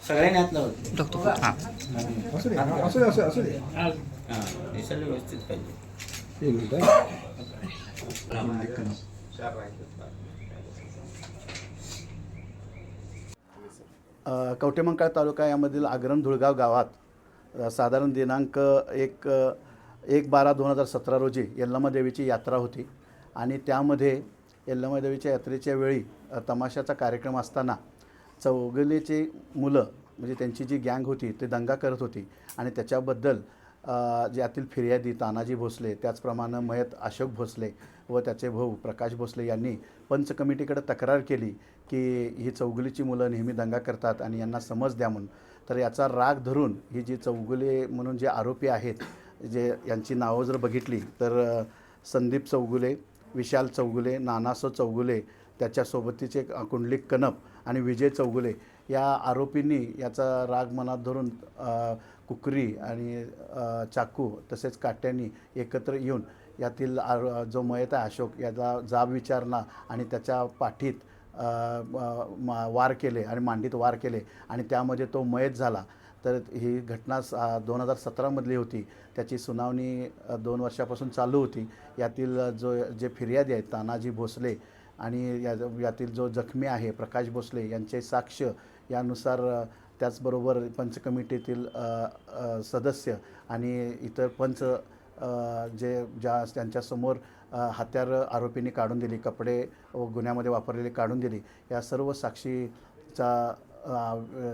सगळ्यांनी हात लावत असू दे असू दे असू दे हे सगळं व्यवस्थित पाहिजे एक मिनिट तालुका यामधील आग्रम धुळगाव गावात साधारण दिनांक एक एक बारा दोन हजार सतरा रोजी यल्लमा देवीची यात्रा होती आणि त्यामध्ये यल्लमादेवीच्या यात्रेच्या वेळी तमाशाचा कार्यक्रम असताना चौगलेचे मुलं म्हणजे त्यांची जी गँग होती ते दंगा करत होती. आणि त्याच्याबद्दल ज्यातील फिर्यादी तानाजी भोसले त्याचप्रमाणे मयत अशोक भोसले व त्याचे भाऊ प्रकाश भोसले यांनी पंच कमिटीकडे तक्रार केली की ही चौगुलीची मुलं नेहमी दंगा करतात आणि यांना समज द्या म्हणून. तर याचा राग धरून ही जी चौगुले म्हणून जे आरोपी आहेत जे यांची नावं जर बघितली तर संदीप चौगुले विशाल चौगुले नानासो चौगुले त्याच्यासोबतीचे कुंडलिक कनप आणि विजय चौगुले या आरोपींनी याचा राग मनात धरून कुकरी आणि चाकू तसेच काट्यांनी एकत्र येऊन यातील आरो जो मयत आहे अशोक याचा जाब विचारणा आणि त्याच्या पाठीत मा- वार केले आणि मांडीत वार केले आणि त्यामध्ये तो मयत झाला. तर ही घटना दोन हजार सतरामधली होती. त्याची सुनावणी दोन वर्षापासून चालू होती. यातील जो जे फिर्यादी आहेत तानाजी भोसले आणि या यातील जो जखमी आहे प्रकाश भोसले यांचे साक्ष यानुसार त्याचबरोबर पंच कमिटीतील सदस्य आणि इतर पंच जे ज्या त्यांच्यासमोर हत्यार आरोपींनी काढून दिली कपडे व गुन्ह्यामध्ये वापरलेले काढून दिली या सर्व साक्षीचा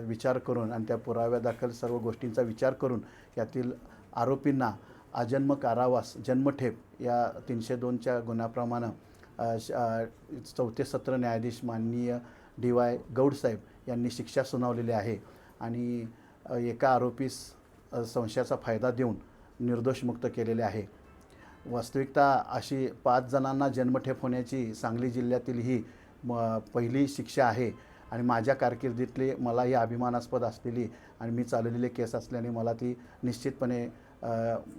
विचार करून आणि त्या पुराव्यादाखल सर्व गोष्टींचा विचार करून यातील आरोपींना आजन्म कारावास जन्मठेप या तीनशे दोनच्या गुन्ह्याप्रमाणे श- चौथे सत्र न्यायाधीश माननीय डी वाय गौडसाहेब यांनी शिक्षा सुनावलेली आहे आणि एका आरोपीस संशयाचा फायदा देऊन निर्दोष मुक्त केलेले आहे. वास्तविकता अशी पाच जणांना जन्मठेप होण्याची सांगली जिल्ह्यातील ही म पहिली शिक्षा आहे. आणि माझ्या कारकिर्दीतले मला ही अभिमानास्पद असलेली आणि मी चालवलेले केस असल्याने मला ती निश्चितपणे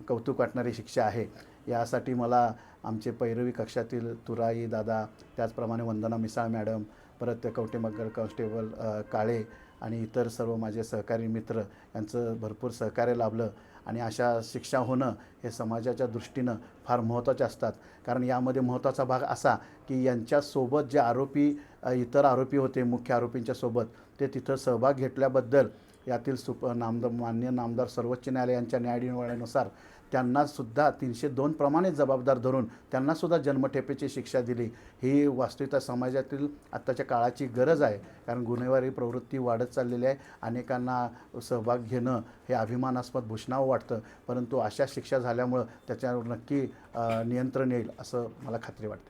कौतुक वाटणारी शिक्षा आहे. यासाठी मला आमचे पैरवी कक्षातील तुराई दादा त्याचप्रमाणे वंदना मिसाळ मॅडम परत कवटेमगर कॉन्स्टेबल काळे आणि इतर सर्व माझे सहकारी मित्र यांचं भरपूर सहकार्य लाभलं. आणि अशा शिक्षा होणं हे समाजाच्या दृष्टीनं फार महत्त्वाचे असतात. कारण यामध्ये महत्त्वाचा भाग असा की यांच्यासोबत जे आरोपी इतर आरोपी होते मुख्य आरोपींच्या सोबत ते तिथं सहभाग घेतल्याबद्दल यातील सुप नामदार मान्य नामदार सर्वोच्च न्यायालयाच्या यांच्या त्यांनासुद्धा तीनशे दोन प्रमाणे जबाबदार धरून त्यांनासुद्धा जन्मठेपेची शिक्षा दिली. ही वास्तविकता समाजातील आत्ताच्या काळाची गरज आहे. कारण गुन्हेगारी प्रवृत्ती वाढत चाललेली आहे. अनेकांना सहभाग घेणं हे अभिमानास्पद भूषणावं वाटतं. परंतु अशा शिक्षा झाल्यामुळं त्याच्यावर नक्की नियंत्रण येईल असं मला खात्री वाटते.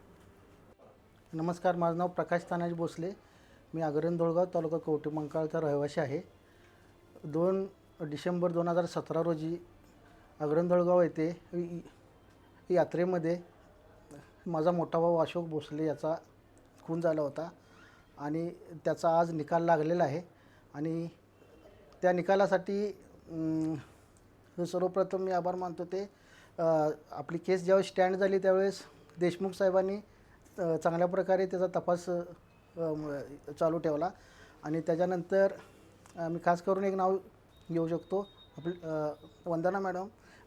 नमस्कार. माझं नाव प्रकाश तानाजी भोसले. मी आगरन दोळगाव तालुका कवटेमंकाळचा रहिवासी आहे. दोन डिसेंबर दोन हजार सतरा रोजी अग्रंधळगाव येथे यात्रेमध्ये माझा मोठा भाऊ अशोक भोसले याचा खून झाला होता आणि त्याचा आज निकाल लागलेला आहे. आणि त्या निकालासाठी सर्वप्रथम मी आभार मानतो ते आपली केस ज्यावेळेस स्टँड झाली त्यावेळेस देशमुख साहेबांनी चांगल्या प्रकारे त्याचा तपास चालू ठेवला. आणि त्याच्यानंतर मी खास करून एक नाव घेऊ शकतो आपली वंदना मॅडम.